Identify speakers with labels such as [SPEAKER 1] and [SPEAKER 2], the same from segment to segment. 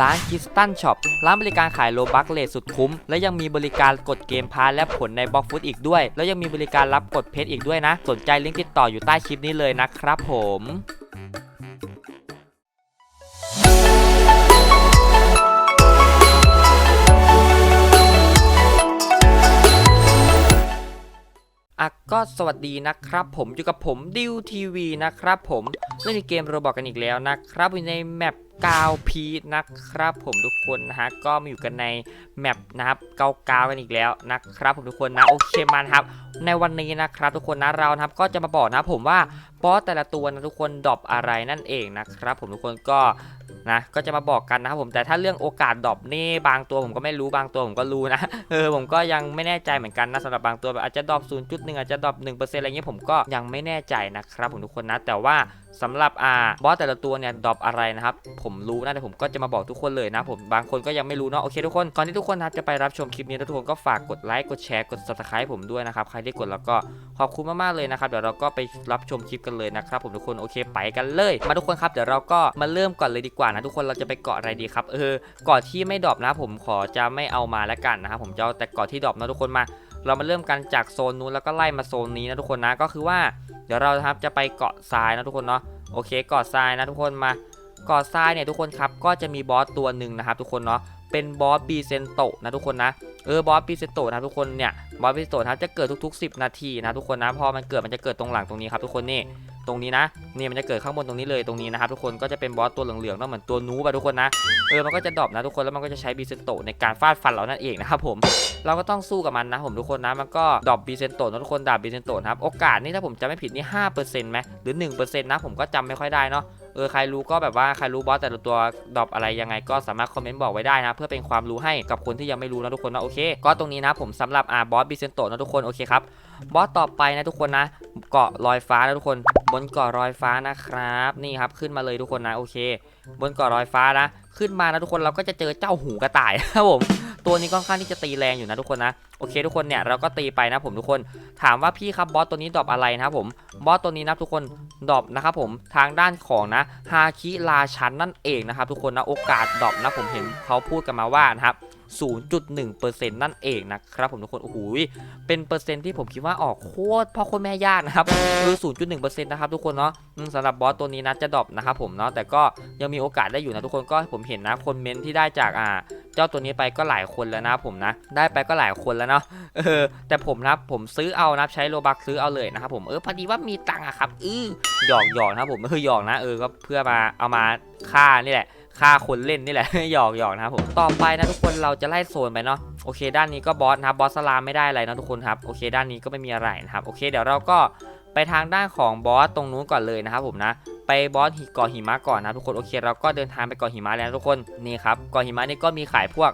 [SPEAKER 1] ร้านคิสตันช็อปร้านบริการขายโลบักเลทสุดคุ้ม และยังมีบริการกดเกมพาร์และผลในบล็อกฟุตอีกด้วย แล้วยังมีบริการรับกดเพชรอีกด้วยนะ สนใจลิงก์ติดต่ออยู่ใต้คลิปนี้เลยนะครับผม สวัสดีนะครับผมอยู่กับผมดิวทีวีนะครับผมเล่นเกมโรบอกกันอีกแล้วนะครับอยู่ในแมปกาวพีนะครับผมทุกคนนะฮะก็มาอยู่กันในแมปนะครับเกากาวกันอีกแล้วนะครับผมทุกคนนะโอเคมานะครับในวันนี้นะครับทุกคนนะเรานะครับก็จะมาบอกนะผมว่าบอสแต่ละตัวนะทุกคนดรอปอะไรนั่นเองนะครับผมทุกคนก็ นะก็จะมาบอกกันนะครับผมแต่ถ้าเรื่องโอกาสดรอปนี่บางตัวผมก็ไม่รู้บางตัวผมก็รู้นะเออผมก็ยังไม่แน่ใจเหมือนกันนะสำหรับบางตัวแบบอาจจะดรอป0.1อาจจะดรอป1%อะไรเงี้ยผมก็ยังไม่แน่ใจนะครับผมทุกคนนะแต่ว่า สำหรับอ่าบอสแต่ละตัวเนี่ยดรอปอะไรนะครับ ผมรู้นะแต่ผมก็จะมาบอกทุกคนเลยนะผมบางคนก็ยังไม่รู้เนาะโอเคทุกคนก่อนที่ทุกคนนะครับจะไปรับชมคลิปนี้ทุกคนก็ฝากกดไลค์กดแชร์กด subscribe ผมด้วยนะครับใครที่กดแล้วก็ขอบคุณมากๆเลยนะครับเดี๋ยวเราก็ไปรับชมคลิปกันเลยนะครับผมทุกคนโอเคไปกันเลย มาทุกคนครับเดี๋ยวเราก็มาเริ่มก่อนเลยดีกว่านะทุกคนเราจะไปเกาะอะไรดีครับเออเกาะที่ไม่ดรอปนะผมขอจะไม่เอามาแล้วกันนะครับผมจะเอาแต่เกาะที่ดรอปนะทุกคนมา เรามาเริ่มกันจากโซนนู้นแล้วก็ไล่มาโซนนี้นะทุกคนนะก็คือว่า เดี๋ยวเราครับจะไปเกาะทรายนะทุกคนเนาะโอเคเกาะทรายนะทุกคนมาเกาะทรายเนี่ยทุกคนครับก็จะมีบอสตัวหนึ่งนะครับทุกคนเนาะ เป็นบอสบีเซนโตนะทุกคนนะเออบอสบีเซนโตนะทุกคนเนี่ยบอสบีเซนโตนะจะเกิดทุก ๆ 10 นาทีนะทุกคนนะพอมันเกิดมันจะเกิดตรงหลังตรงนี้ครับทุกคนนี่ตรงนี้นะนี่มันจะเกิดข้างบนตรงนี้เลยตรงนี้นะครับทุกคนก็จะเป็นบอสตัวเหลืองๆเนาะเหมือนตัวนูบะทุกคนนะเออมันก็จะดรอปนะทุกคนแล้วมันก็จะใช้บีเซนโตในการฟาดฟันเรานั่นเองนะครับผมเราก็ต้องสู้กับมันนะผมทุกคนนะมันก็ดรอปบีเซนโตนะทุกคนดาบบีเซนโตนะครับโอกาสนี่ถ้าผมจำไม่ผิดนี่ห้าเปอร์เซ็นต์ไหมหรือหนึ่งเปอร์เซ็นต์นะผมก็จำไม่ค่อยได้เนาะ เออใครรู้ก็แบบว่าใครรู้บอสแต่ละตัวดรอปอะไรยังไงก็สามารถคอมเมนต์บอกไว้ได้นะ เพื่อเป็นความรู้ให้กับคนที่ยังไม่รู้นะทุกคนนะโอเค ก็ตรงนี้นะผมสำหรับอาบอสบีเซนโตนะทุกคนโอเคครับบอสต่อไปนะทุกคนนะเกาะลอยฟ้านะทุกคน บนเกาะลอยฟ้านะครับนี่ครับขึ้นมาเลยทุกคนนะโอเค บนเกาะลอยฟ้านะ ขึ้นมานะทุกคนเราก็จะเจอเจ้าหูกระต่ายครับผม ตัวนี้ค่อนข้างที่จะตีแรงอยู่นะทุกคนนะโอเคทุกคนเนี่ยเราก็ตีไปนะผมทุกคนถามว่าพี่ครับบอสตัวนี้ดรอปอะไรนะครับผมบอสตัวนี้นะทุกคนดรอปนะครับผมทางด้านของนะฮาคิราชันนั่นเองนะครับทุกคนนะโอกาสดรอปนะผมเห็นเขาพูดกันมาว่านะครับ0.1%นั่นเองนะครับผมทุกคน โอ้โห เป็นเปอร์เซ็นต์ที่ผมคิดว่าออกโคตรพ่อโคตรแม่ยากนะครับคือ0.1%นะครับทุกคนเนาะสำหรับบอสตัวนี้นะจะดรอปนะครับผมเนาะ แต่ก็ยังมีโอกาสได้อยู่นะทุกคน ก็ผมเห็นนะคนเมนที่ได้จากอ่า เจ้าตัวนี้ไปก็หลายคนแล้วนะผมนะ ได้ไปก็หลายคนแล้วเนาะเออแต่ผมนะผมซื้อเอานะใช้โลบักซื้อเอาเลยนะครับผมเออพอดีว่ามีตังค์อะครับอือหยอกหยอกนะผมเออหยอกนะเออก็เพื่อมาเอามาฆ่านี่แหละฆ่าคนเล่นนี่แหละหยอกหยอกนะครับผมต่อไปนะทุกคนเราจะไล่โซนไปเนาะโอเค ด้านนี้ก็บอสนะครับบอสสลามไม่ได้อะไรนะทุกคนครับโอเค ด้านนี้ก็ไม่มีอะไรนะครับโอเค เดี๋ยวเราก็ไปทางด้านของบอสตรงนู้นก่อนเลยนะครับผมนะ ไปบอสหิเกาะหิมะก่อนนะทุกคนโอเคเราก็เดินทางไปเกาะหิมะแล้วทุกคนนี่ครับเกาะหิมะนี่ก็มีขายพวก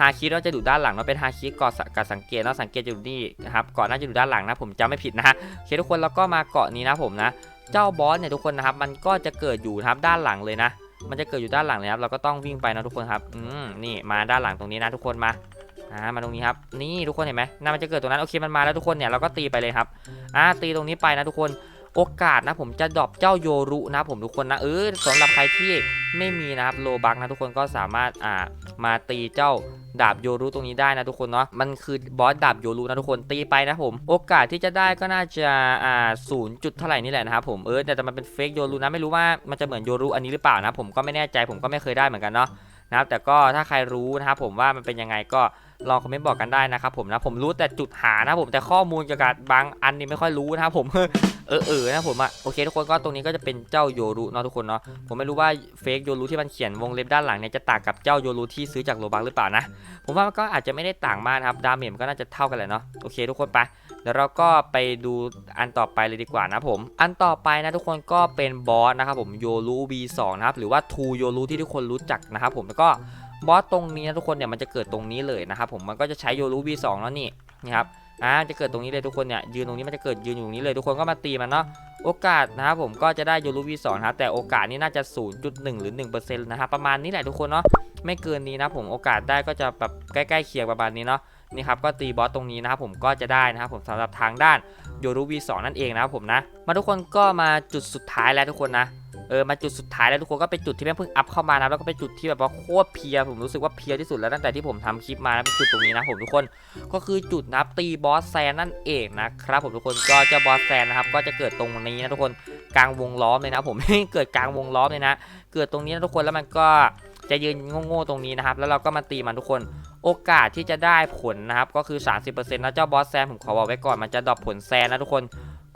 [SPEAKER 1] ฮาคิเราจะอยู่ด้านหลังเราเป็นฮาคิเกาะสะกับสังเกตเนาสังเกตอยู่นี่นะครับเกาะน่าจะอยู่ด้านหลังนะผมจำไม่ผิดนะโอเคทุกคนแล้วก็มาเกาะนี้นะผมนะ เจ้าบอสเนี่ยทุกคนนะครับมันก็จะเกิดอยู่ครับด้านหลังเลยนะ มันจะเกิดอยู่ด้านหลังเลยครับเราก็ต้องวิ่งไปนะทุกคนครับอืมนี่มาด้านหลังตรงนี้นะทุกคนมาอ่ามาตรงนี้ครับนี่ทุกคนเห็นไหมน่ามันจะเกิดตรงนั้นโอเคมันมาแล้วทุกคนเนี่ยเราก็ตีไปเลยครับอ่าตีตรงนี้ไปนะทุกคน โอกาสนะผมจะดรอปเจ้าโยรุนะผมทุกคนนะเออสำหรับใครที่ไม่มีนะครับโลบักนะทุกคนก็สามารถอ่ามาตีเจ้าดาบโยรุตรงนี้ได้นะทุกคนเนาะมันคือบอสดาบโยรุนะทุกคนตีไปนะผม โอกาสที่จะได้ก็น่าจะอ่าศูนย์จุดเท่าไหร่นี่แหละนะครับผมเออแต่แต่มันเป็นเฟกโยรุนะไม่รู้ว่ามันจะเหมือนโยรุอันนี้หรือเปล่านะผมก็ไม่แน่ใจผมก็ไม่เคยได้เหมือนกันเนาะนะครับแต่ก็ถ้าใครรู้นะครับผมว่ามันเป็นยังไงก็ลองคอมเมนต์บอกกันได้นะครับผมนะผมรู้แต่จุดหานะผมแต่ข้อมูลเกี่ยวกับบางอันนี่ไม่ค่อยรู้นะครับผม เออเออนะผมอะโอเคทุกคนก็ตรงนี้ก็จะเป็นเจ้าโยรุเนาะทุกคนเนาะผมไม่รู้ว่าเฟกโยรุที่มันเขียนวงเล็บด้านหลังเนี่ยจะต่างกับเจ้าโยรุที่ซื้อจากโลบักหรือเปล่านะผมว่ามันก็อาจจะไม่ได้ต่างมากนะครับดาเมจมันก็น่าจะเท่ากันแหละเนาะโอเคทุกคนไปเดี๋ยวเราก็ไปดูอันต่อไปเลยดีกว่านะผม อันต่อไปนะทุกคนก็เป็นบอสนะครับผมโยรุ V2 นะครับหรือว่าทูโยรุที่ทุกคนรู้จักนะครับผมแล้วก็บอสตรงนี้นะทุกคนเนี่ยมันจะเกิดตรงนี้เลยนะครับผมมันก็จะใช้โยรุ V2 แล้วนี่นี่ครับ อ่าจะเกิดตรงนี้เลยทุกคนเนี่ยยืนตรงนี้มันจะเกิดยืนอยู่ตรงนี้เลยทุกคนก็มาตีมันเนาะโอกาสนะครับผมก็จะได้โยรุ V2 นะครับแต่โอกาสนี่น่าจะ 0.1 หรือ1%นะครับประมาณนี้แหละทุกคนเนาะไม่เกินนี้นะผมโอกาสได้ก็จะแบบใกล้ๆเคียงประมาณนี้เนาะนี่ครับก็ตีบอสตรงนี้นะครับผมก็จะได้นะครับผมสำหรับทางด้านโยรุ V2 นั่นเองนะครับผมนะ มาทุกคนก็มาจุดสุดท้ายแล้วทุกคนนะ ออมาจุดสุดท้ายแล้วทุกคนก็เป็นจุดที่แม่เพิ่งอัพเข้ามานะแล้วก็เป็นจุดที่แบบว่าโคตรเพียผมรู้สึกว่าเพียที่สุดแล้วตั้งแต่ที่ผมทำคลิปมานะเป็นจุดตรงนี้นะผมทุกคนก็คือจุดนับตีบอสแซนนั่นเองนะครับผมทุกคนก็จะบอสแซนนะครับก็จะเกิดตรงนี้นะทุกคนกลางวงล้อมเลยนะผมเกิดกลางวงล้อมเลยนะ เกิดตรงนี้นะทุกคนแล้วมันก็จะยืนโง่ๆตรงนี้นะครับ แล้วเราก็มาตีมันทุกคน โอกาสที่จะได้ผลนะครับ ก็คือ 30%นะเจ้าบอสแซนผมขอบอกไว้ก่อน มันจะดรอปผลแซนนะทุกคน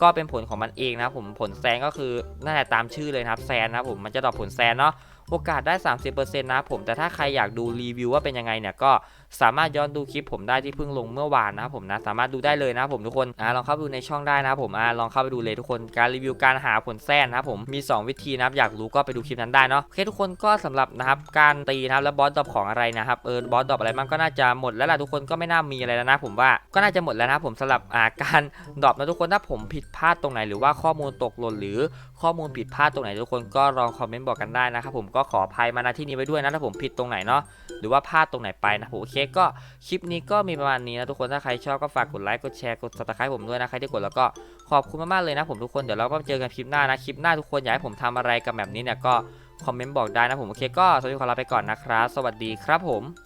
[SPEAKER 1] ก็เป็นผลของมันเองนะผมผลแซนก็คือน่าจะตามชื่อเลยนะครับแซนนะผมมันจะดรอปผลแซนเนาะ โอกาสได้ 30%นะผมแต่ถ้าใครอยากดูรีวิวว่าเป็นยังไงเนี่ยก็สามารถย้อนดูคลิปผมได้ที่เพิ่งลงเมื่อวานนะผมนะสามารถดูได้เลยนะผมทุกคนอ่าลองเข้าไปดูในช่องได้นะผมอ่าลองเข้าไปดูเลยทุกคนการรีวิวการหาผลแซนนะผมมี 2 วิธีนะครับอยากรู้ก็ไปดูคลิปนั้นได้เนาะโอเคทุกคนก็สำหรับนะครับการตีนะครับแล้วบอสดรอปของอะไรนะครับเออบอสดรอปอะไรมันก็น่าจะหมดแล้วล่ะทุกคนก็ไม่น่ามีอะไรแล้วนะผมว่าก็น่าจะหมดแล้วนะผมสำหรับอ่าการดรอปนะทุกคนถ้าผมผิดพลาดตรงไหนหรือว่าข้อมูลตกหล่นหรือข้อมูลผิดพลาดตรงไหนทุกคนก็ลองคอมเมนต์บอกกันได้นะครับผมก็ขออภัยมาณที่นี้ไว้ด้วยนะถ้าผมผิดตรงไหนเนาะหรือว่าพลาดตรงไหนไปนะผมโอเคก็คลิปนี้ก็มีประมาณนี้นะทุกคนถ้าใครชอบก็ฝากกดไลค์กดแชร์กดซับสไครต์ผมด้วยนะใครที่กดแล้วก็ขอบคุณมากๆเลยนะผมทุกคนเดี๋ยวเราก็เจอกันคลิปหน้านะคลิปหน้าทุกคนอยากให้ผมทำอะไรกับแบบนี้เนี่ยก็คอมเมนต์บอกได้นะผมโอเคก็สวัสดีขอลาไปก่อนนะครับสวัสดีครับผม